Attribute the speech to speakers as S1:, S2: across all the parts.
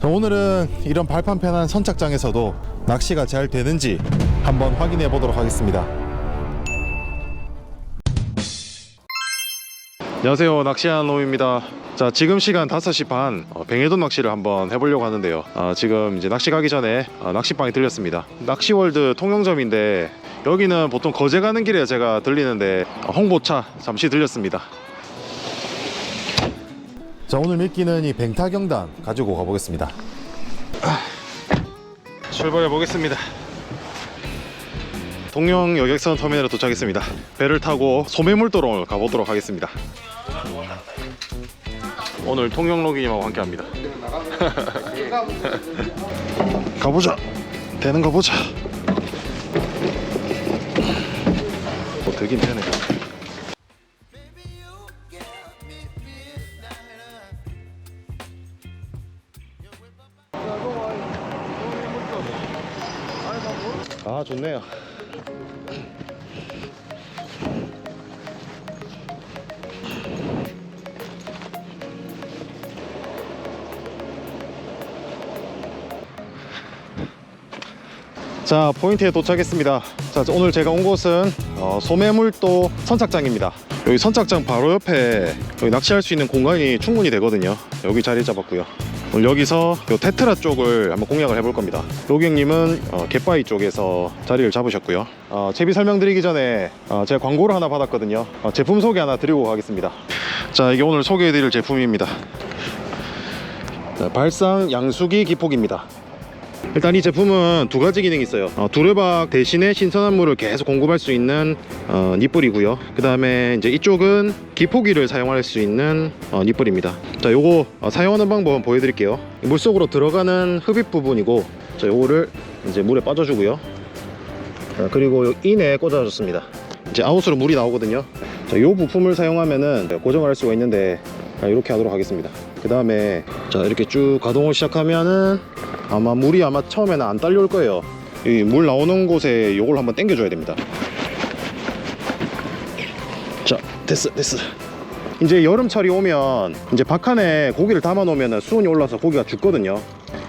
S1: 자, 오늘은 이런 발판 편한 선착장에서도 낚시가 잘 되는지 한번 확인해 보도록 하겠습니다. 안녕하세요. 낚시하는 놈입니다. 자 지금 시간 5시 반. 어, 뱅에돈 낚시를 한번 해보려고 하는데요. 아, 지금 이제 낚시 가기 전에 아, 낚시방에 들렸습니다. 낚시월드 통영점인데 여기는 보통 거제 가는 길에 제가 들리는데 어, 홍보차 잠시 들렸습니다 자 오늘 미끼는 이 뱅타경단 가지고 가보겠습니다 출발해 보겠습니다 동영 여객선 터미널에 도착했습니다. 배를 타고 소매물도로 가보도록 하겠습니다. 오늘 통영로기님하고 함께합니다. 가보자. 되는 거 보자. 뭐 되긴 되네. 좋네요. 자 포인트에 도착했습니다. 자 오늘 제가 온 곳은 어, 소매물도 선착장입니다. 여기 선착장 바로 옆에 여기 낚시할 수 있는 공간이 충분히 되거든요. 여기 자리 잡았고요 오늘 여기서 요 테트라 쪽을 한번 공략을 해볼 겁니다. 로경님은 어, 갯바위 쪽에서 자리를 잡으셨고요. 어, 채비 설명드리기 전에 어, 제가 광고를 하나 받았거든요. 어, 제품 소개 하나 드리고 가겠습니다. 자 이게 오늘 소개해드릴 제품입니다. 자, 발상 양수기 기폭입니다 일단 이 제품은 두 가지 기능이 있어요. 어, 두레박 대신에 신선한 물을 계속 공급할 수 있는 어, 니뿔이고요. 그 다음에 이제 이쪽은 기포기를 사용할 수 있는 어, 니뿔입니다. 자 요거 어, 사용하는 방법 보여드릴게요. 물속으로 들어가는 흡입 부분이고 자 요거를 이제 물에 빠져주고요. 자, 그리고 요 인에 꽂아줬습니다. 이제 아웃으로 물이 나오거든요. 자, 요 부품을 사용하면은 고정을 할 수가 있는데 자, 이렇게 하도록 하겠습니다. 그 다음에 자 이렇게 쭉 가동을 시작하면은 아마 물이 아마 처음에는 안 딸려올 거예요. 이 물 나오는 곳에 요걸 한번 당겨 줘야 됩니다. 자 됐어 됐어. 이제 여름철이 오면 이제 박한에 고기를 담아 놓으면 수온이 올라서 고기가 죽거든요.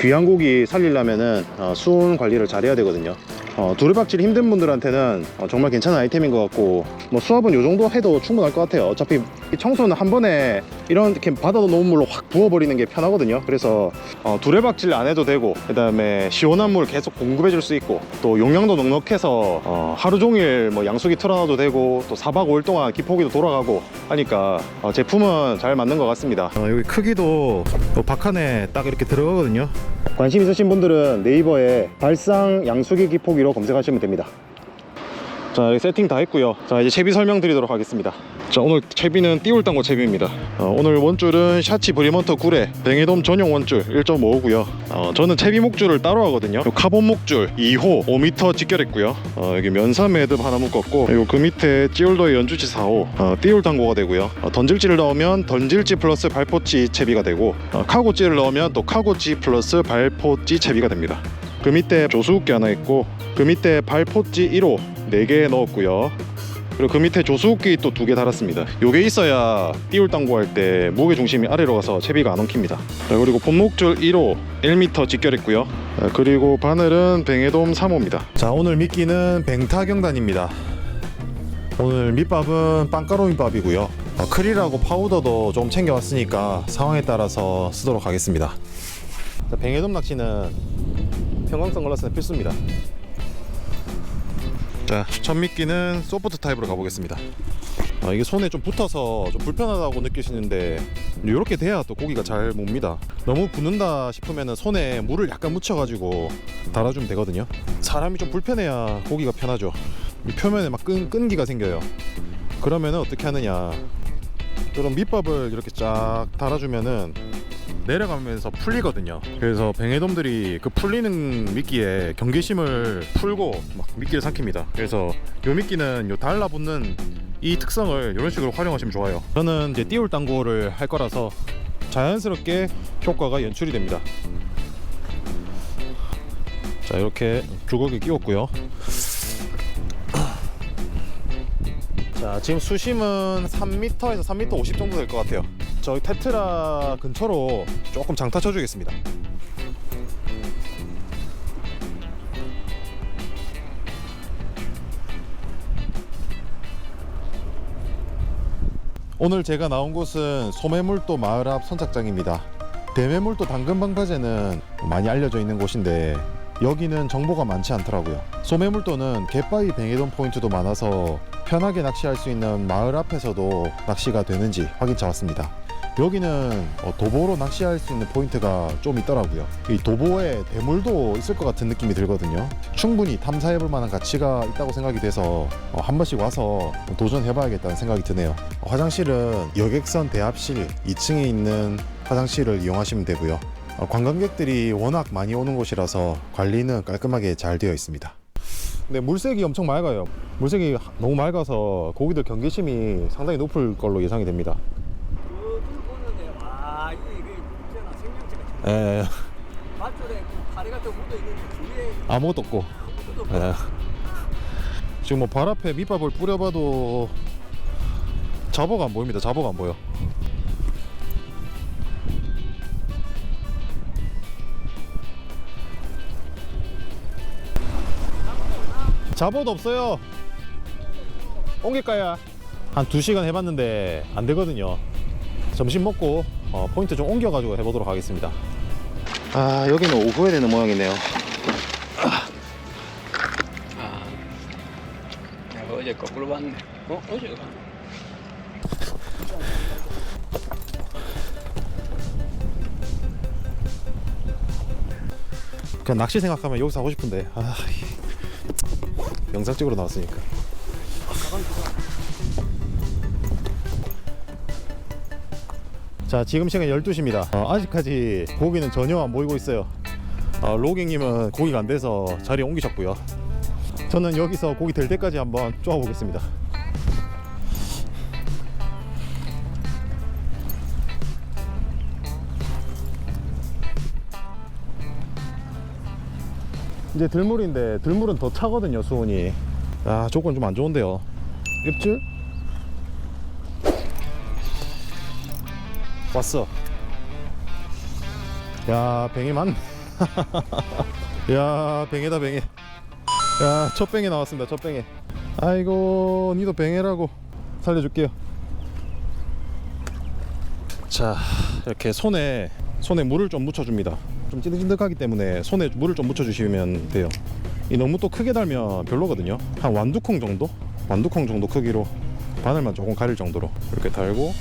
S1: 귀한 고기 살리려면은 어, 수온 관리를 잘해야 되거든요 어, 두루박질 힘든 분들한테는 어, 정말 괜찮은 아이템인 것 같고 뭐 수압은 요 정도 해도 충분할 것 같아요. 어차피 이 청소는 한 번에 이렇게 받아 놓은 물로 확 부어버리는 게 편하거든요. 그래서 어, 두레박질 안 해도 되고 그 다음에 시원한 물 계속 공급해 줄 수 있고 또 용량도 넉넉해서 어, 하루 종일 뭐 양수기 틀어놔도 되고 또 4박 5일 동안 기포기도 돌아가고 하니까 어, 제품은 잘 맞는 것 같습니다. 어, 여기 크기도 박한에 딱 이렇게 들어가거든요. 관심 있으신 분들은 네이버에 발상 양수기 기포기 로 검색하시면 됩니다. 자 여기 세팅 다 했고요. 자 이제 채비 설명드리도록 하겠습니다. 자 오늘 채비는 띠울땅고 채비입니다. 어, 오늘 원줄은 샤치 브리먼터 9래 뱅에돔 전용 원줄 1.5고요. 어, 저는 채비 목줄을 따로 하거든요. 요 카본 목줄 2호 5m 직결했고요. 어, 여기 면사 매듭 하나 묶었고 그리고 그 밑에 찌울더의 연주치 4호 어, 띠울땅고가 되고요. 어, 던질지를 넣으면 던질지 플러스 발포찌 채비가 되고 어, 카고찌를 넣으면 또 카고찌 플러스 발포찌 채비가 됩니다 그 밑에 조수흡기 하나 있고 그 밑에 발포찌 1호 4개 넣었고요. 그리고 그 밑에 조수흡기 또 두 개 달았습니다. 요게 있어야 띠울 당구 할 때 무게 중심이 아래로 가서 채비가 안 엉킵니다. 자, 그리고 본목줄 1호 1m 직결했고요. 자, 그리고 바늘은 뱅에돔 3호입니다. 자 오늘 미끼는 뱅타경단입니다. 오늘 밑밥은 빵가루 밑밥이고요. 어, 크릴하고 파우더도 좀 챙겨왔으니까 상황에 따라서 쓰도록 하겠습니다. 자, 뱅에돔 낚시는 형광성 글라스는 필수입니다 자, 첫 미끼는 소프트 타입으로 가보겠습니다. 아, 이게 손에 좀 붙어서 좀 불편하다고 느끼시는데 이렇게 돼야 또 고기가 잘 mov니다. 너무 붙는다 싶으면 손에 물을 약간 묻혀가지고 달아주면 되거든요. 사람이 좀 불편해야 고기가 편하죠. 이 표면에 막 끈, 끈기가 생겨요. 그러면은 어떻게 하느냐. 이런 밑밥을 이렇게 쫙 달아주면은 내려가면서 풀리거든요. 그래서 뱅에돔들이 그 풀리는 미끼에 경계심을 풀고 막 미끼를 삼킵니다. 그래서 요 미끼는 요 달라붙는 이 특성을 이런 식으로 활용하시면 좋아요. 저는 이제 띄울 당구를 할 거라서 자연스럽게 효과가 연출이 됩니다. 자 이렇게 주걱이 끼웠고요. 자 지금 수심은 3m에서 3m 50 정도 될 것 같아요. 저희 테트라 근처로 조금 장타 쳐주겠습니다. 오늘 제가 나온 곳은 소매물도 마을 앞 선착장입니다. 대매물도 당근방파제는 많이 알려져 있는 곳인데 여기는 정보가 많지 않더라고요. 소매물도는 갯바위 뱅에돈 포인트도 많아서 편하게 낚시할 수 있는 마을 앞에서도 낚시가 되는지 확인차 왔습니다. 여기는 어, 도보로 낚시할 수 있는 포인트가 좀 있더라고요. 이 도보에 대물도 있을 것 같은 느낌이 들거든요. 충분히 탐사해볼 만한 가치가 있다고 생각이 돼서 어, 한 번씩 와서 도전해봐야겠다는 생각이 드네요. 어, 화장실은 여객선 대합실 2층에 있는 화장실을 이용하시면 되고요. 어, 관광객들이 워낙 많이 오는 곳이라서 관리는 깔끔하게 잘 되어 있습니다. 근데 물색이 엄청 맑아요. 물색이 너무 맑아서 고기들 경계심이 상당히 높을 걸로 예상이 됩니다.
S2: 그들 보는데 와 이게 이게 있잖아 생명체가 참-
S1: 에,
S2: 밧줄에 그 같은 거 묻어 있는데 뒤에
S1: 아무것도 없고 예. 지금 뭐 발 앞에 밑밥을 뿌려봐도 잡어가 안 보입니다. 잡어가 안 보여. 잡어도 없어요. 옮길까요? 한 2시간 해봤는데 안 되거든요. 점심 먹고 어, 포인트 좀 옮겨가지고 해보도록 하겠습니다. 아 여기는 오후에 되는 모양이네요.
S2: 아. 내가 어제 거꾸로 봤네. 어? 어제가
S1: 그냥 낚시 생각하면 여기서 하고 싶은데. 아 이- 영상 찍으러 나왔으니까 자 지금 시간 12시입니다. 어, 아직까지 고기는 전혀 안 보이고 있어요. 어, 로깅님은 고기가 안 돼서 자리 옮기셨고요. 저는 여기서 고기 될 때까지 한번 쪼아 보겠습니다. 이제 들물인데 들물은 더 차거든요 수온이. 아 조건 좀 안 좋은데요. 입질 왔어. 야 뱅이 많네 야 뱅에다 뱅에 야첫 뱅에 나왔습니다 첫 뱅에 아이고 니도 뱅에라고 살려줄게요. 자 이렇게 손에 손에 물을 좀 묻혀줍니다. 좀 찐득찐득하기 때문에 손에 물을 좀 묻혀주시면 돼요. 이 너무 또 크게 달면 별로거든요. 한 완두콩 정도? 완두콩 정도 크기로 바늘만 조금 가릴 정도로 이렇게 달고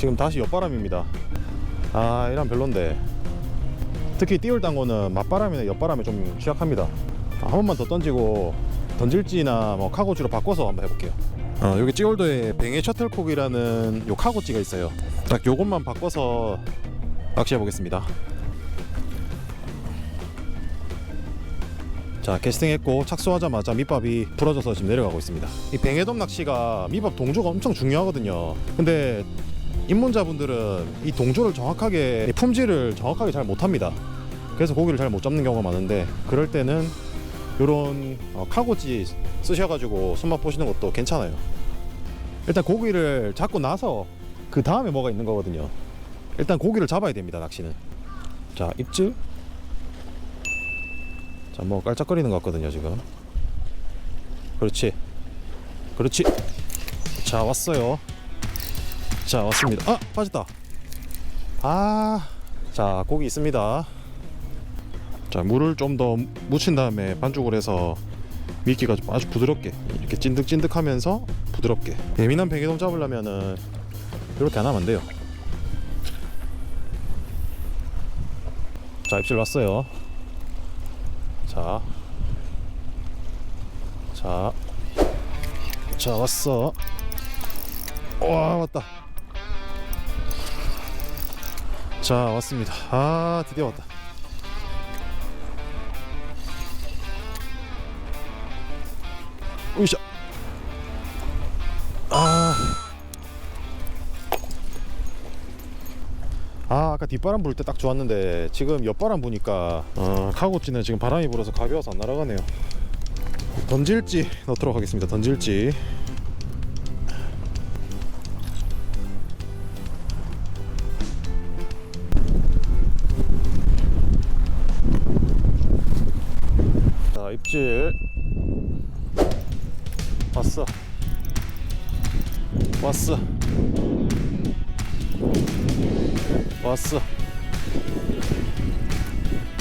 S1: 지금 다시 옆바람입니다. 아 이런 별론데. 특히 띄울 단거는 맞바람이나 옆바람에 좀 취약합니다. 아, 한 번만 더 던지고 던질지나 뭐 카고지로 바꿔서 한번 해볼게요. 어, 여기 찌올도에 뱅에 셔틀콕이라는 요 카고찌가 있어요. 딱 요것만 바꿔서 낚시해 보겠습니다. 자 캐스팅 했고 착수하자마자 밑밥이 부러져서 지금 내려가고 있습니다. 이 뱅에돔 낚시가 밑밥 동조가 엄청 중요하거든요. 근데 입문자분들은 이 동조를 정확하게 이 품질을 정확하게 잘 못합니다. 그래서 고기를 잘 못 잡는 경우가 많은데 그럴 때는 요런 어, 카고지 쓰셔가지고 손맛 보시는 것도 괜찮아요. 일단 고기를 잡고 나서 그 다음에 뭐가 있는 거거든요. 일단 고기를 잡아야 됩니다 낚시는. 자 입질. 자 뭐 깔짝거리는 것 같거든요 지금. 그렇지. 그렇지. 자 왔어요 자 왔습니다. 아 빠졌다. 아자 고기 있습니다. 자 물을 좀 더 묻힌 다음에 반죽을 해서 미끼가 좀 아주 부드럽게 이렇게 찐득찐득하면서 부드럽게 예민한 뱅에돔 잡으려면은 이렇게 안 하면 안 돼요. 자 입질 왔어요. 자 자, 자 왔어. 와 왔다. 자 왔습니다. 아 드디어 왔다. 으쌰. 아. 아 아까 뒷바람 불 때 딱 좋았는데 지금 옆바람 부니까 어, 카고찌는 지금 바람이 불어서 가벼워서 안 날아가네요 던질지 넣도록 하겠습니다 던질지 껍질 왔어. 왔어. 왔어.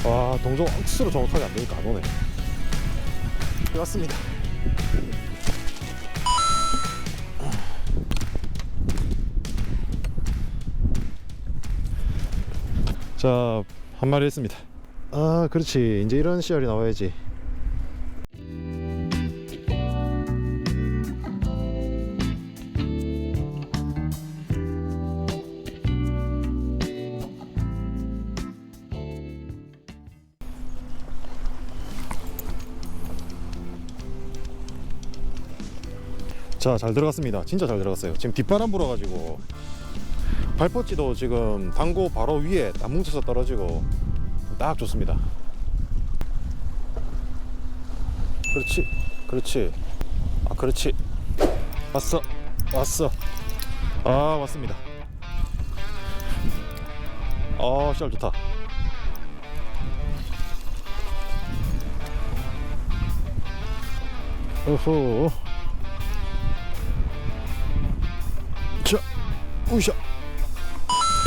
S1: 와 동종 억수로 정확하게 안 되니까 안 오네. 왔습니다. 자 한 마리 했습니다. 아 그렇지. 이제 이런 씨알이 나와야지 자 잘 들어갔습니다. 진짜 잘 들어갔어요. 지금 뒷바람 불어가지고 발뻗지도 지금 당고 바로 위에 딱 뭉쳐서 떨어지고 딱 좋습니다. 그렇지 그렇지. 아 그렇지. 왔어 왔어. 아 왔습니다. 아 씨알 좋다. 오호 우샤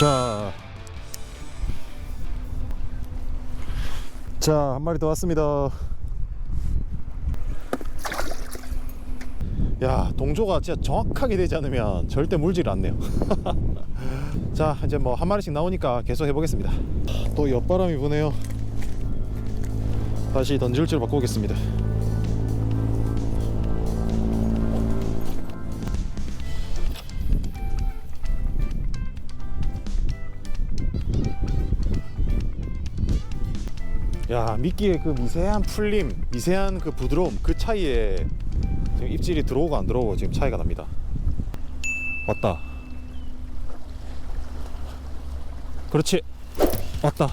S1: 자, 자, 한 마리 더 왔습니다. 야, 동조가 진짜 정확하게 되지 않으면 절대 물질 않네요. 자, 이제 뭐 한 마리씩 나오니까 계속 해보겠습니다. 또 옆바람이 부네요. 다시 던질 줄 바꾸겠습니다. 야 미끼의 그 미세한 풀림 미세한 그 부드러움 그 차이에 지금 입질이 들어오고 안 들어오고 지금 차이가 납니다. 왔다. 그렇지. 왔다.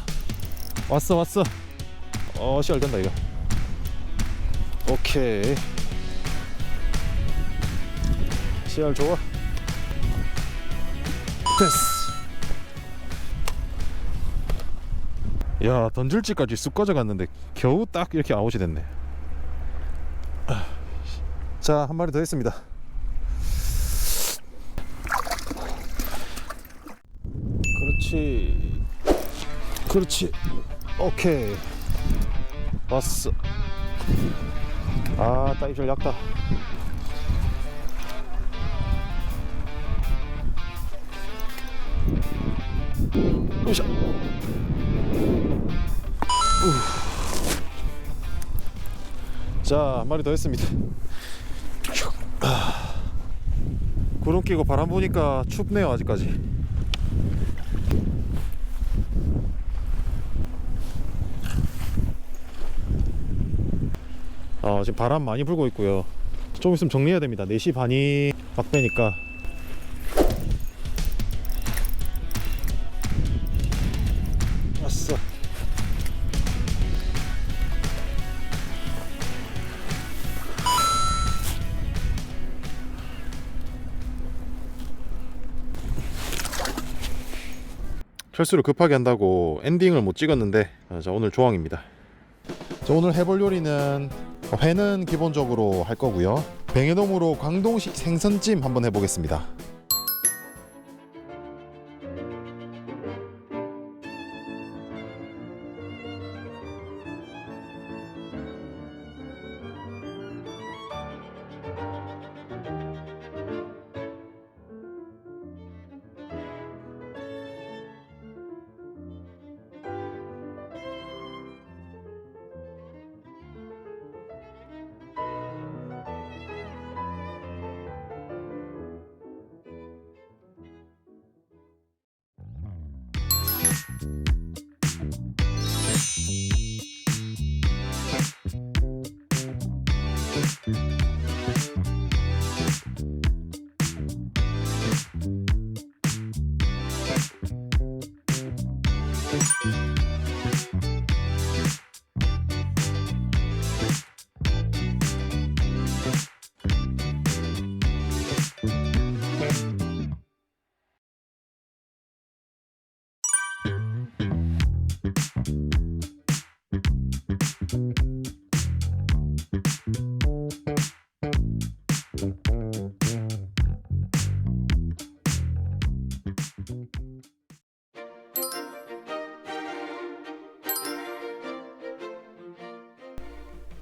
S1: 왔어 왔어. 어 씨알 된다 이거. 오케이. 씨알 좋아. 됐어 야 던질지까지 쑥 꺼져갔는데 겨우 딱 이렇게 아웃이 됐네. 자 한 마리 더 했습니다. 그렇지. 그렇지. 오케이. 왔어. 아 따 입질 약다 자, 한 마리 더 했습니다. 아, 구름 끼고 바람 부니까 춥네요, 아직까지. 어, 지금 바람 많이 불고 있고요. 좀 있으면 정리해야 됩니다. 4시 반이 막 되니까. 철수를 급하게 한다고 엔딩을 못 찍었는데 아, 자 오늘 조항입니다. 자 오늘 해볼 요리는 회는 기본적으로 할 거고요. 뱅에돔으로 광동식 생선찜 한번 해보겠습니다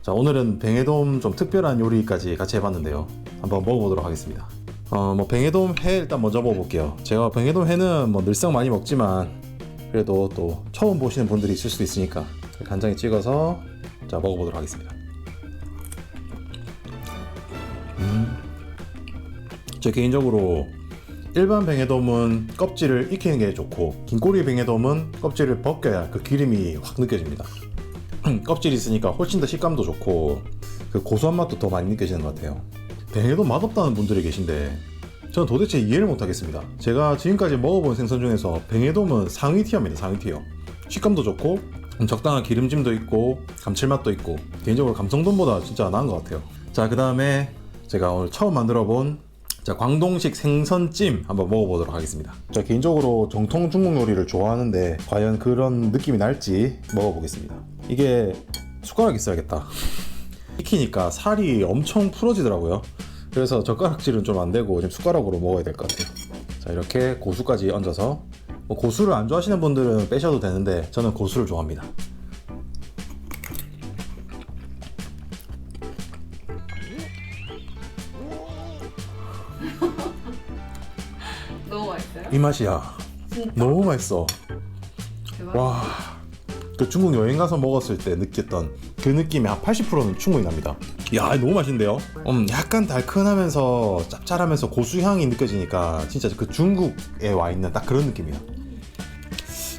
S1: 자 오늘은 뱅에돔 좀 특별한 요리까지 같이 해봤는데요. 한번 먹어보도록 하겠습니다. 어뭐 뱅에돔 회 일단 먼저 먹어볼게요. 제가 뱅에돔 회는 뭐 늘상 많이 먹지만 그래도 또 처음 보시는 분들이 있을 수도 있으니까 간장에 찍어서 자 먹어보도록 하겠습니다. 음. 제 개인적으로 일반 뱅에돔은 껍질을 익히는 게 좋고 긴꼬리 뱅에돔은 껍질을 벗겨야 그 기름이 확 느껴집니다 껍질이 있으니까 훨씬 더 식감도 좋고 그 고소한 맛도 더 많이 느껴지는 것 같아요. 뱅에돔 맛없다는 분들이 계신데 저는 도대체 이해를 못하겠습니다. 제가 지금까지 먹어본 생선 중에서 뱅에돔은 상위 티어입니다. 상위 티어. 식감도 좋고 음, 적당한 기름짐도 있고 감칠맛도 있고 개인적으로 감성돔보다 진짜 나은 것 같아요. 자 그 다음에 제가 오늘 처음 만들어본 자 광동식 생선찜 한번 먹어보도록 하겠습니다. 자 개인적으로 정통 중국 요리를 좋아하는데 과연 그런 느낌이 날지 먹어보겠습니다. 이게 숟가락 있어야겠다. 익히니까 살이 엄청 풀어지더라고요. 그래서 젓가락질은 좀 안 되고 지금 숟가락으로 먹어야 될 것 같아요. 자 이렇게 고수까지 얹어서 뭐 고수를 안 좋아하시는 분들은 빼셔도 되는데 저는 고수를 좋아합니다. 이 맛이야. 너무 맛있어.
S3: 대박.
S1: 와. 그 중국 여행 가서 먹었을 때 느꼈던 그 느낌이 한 80%는 충분히 납니다. 야, 너무 맛있는데요? 음, 약간 달큰하면서 짭짤하면서 고수향이 느껴지니까 진짜 그 중국에 와 있는 딱 그런 느낌이야.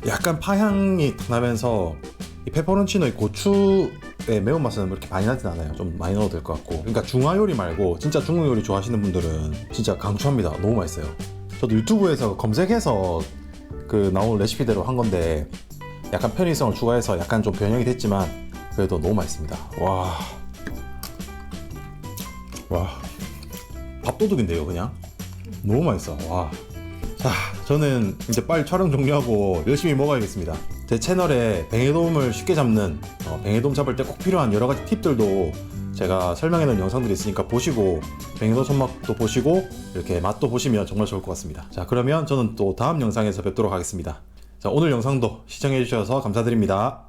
S1: 약간 파향이 나면서 이 페퍼론치노의 고추의 매운맛은 그렇게 많이 나진 않아요. 좀 많이 넣어도 될 것 같고. 그러니까 중화 요리 말고 진짜 중국 요리 좋아하시는 분들은 진짜 강추합니다. 너무 맛있어요. 저도 유튜브에서 검색해서 그 나온 레시피대로 한 건데 약간 편의성을 추가해서 약간 좀 변형이 됐지만 그래도 너무 맛있습니다. 와. 와. 밥도둑인데요, 그냥. 너무 맛있어. 와. 자, 저는 이제 빨리 촬영 종료하고 열심히 먹어야겠습니다. 제 채널에 뱅에돔을 쉽게 잡는 어, 뱅에돔 잡을 때 꼭 필요한 여러 가지 팁들도 제가 설명해 놓은 영상들이 있으니까 보시고 뱅에돔 손맛도 보시고 이렇게 맛도 보시면 정말 좋을 것 같습니다. 자, 그러면 저는 또 다음 영상에서 뵙도록 하겠습니다. 자, 오늘 영상도 시청해 주셔서 감사드립니다.